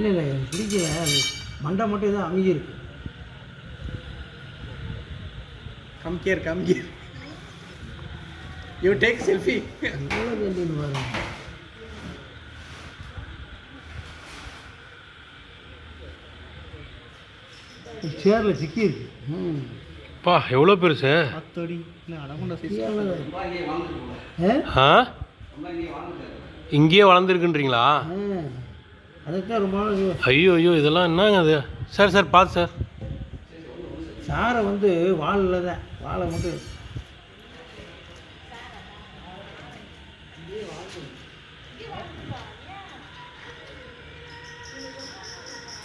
இல்லை இல்லை எனக்கு பிடிக்கல. அது மண்டை மட்டும் தான் அமைஞ்சிருக்கு. Come care come care you take selfie எவ்வளோ வேண்டியது பாருங்க சேரில் சிக்கியிருக்கு. ம். பா எவ்வளோ பெருசு? ஆ? ஆ இங்கேயே வளர்ந்துருக்குன்றீங்களா? ஆ அதைத்தான் ரொம்ப ஐயோ ஐயோ இதெல்லாம் என்னங்க அது சார் சார் பார்த்து சார். சாரை வந்து வாலில் தான். வாழை மட்டும்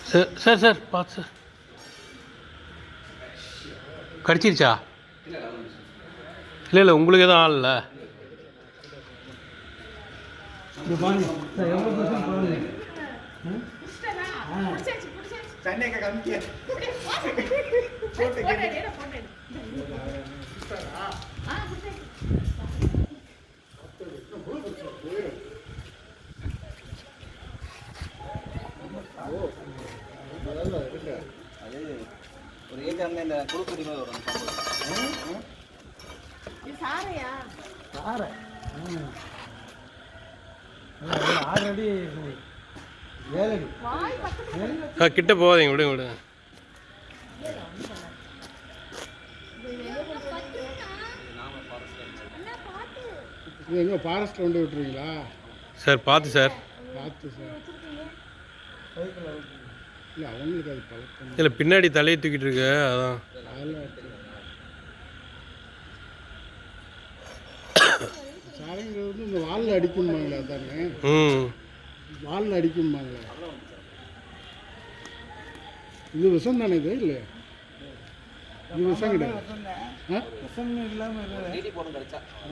சார் சார் சார் பார்த்து சார். கடிச்சிருச்சா? இல்லை இல்லை உங்களுக்கு எதுவும் ஆள் இல்லை. இது பாருங்க சார் எவ்வளோ பர்சன்ட் பாருங்க ஆ தண்ணியக்கா கம் கேர் அது ஒரு ஏஜ் அந்த இந்த குழுக்குடி மாதிரி வரும் சாரையா? சாரை. ஆறு அடி. ஏழு அடி வாய் பக்கத்துல ஆ கிட்ட போகாதீங்க விடுங்க விடுங்க. எங்கே ஃபாரஸ்ட்டில் கொண்டு விட்டுருவீங்களா? சார் பார்த்து சார். பார்த்து சார். இல்லை அவங்களுக்கு அது பழக்கம். இல்லை பின்னாடி தலையை தூக்கிட்டு இருக்கு அதான். சாலைங்கிறது வந்து இந்த வாலில் அடிக்கும்பாங்களே அதானே? ம். வாலில் அடிக்கும்பாங்களே. இது விஷம் தானே இது இல்லையா? இது விஷம் கிடையாது. இல்லாமல்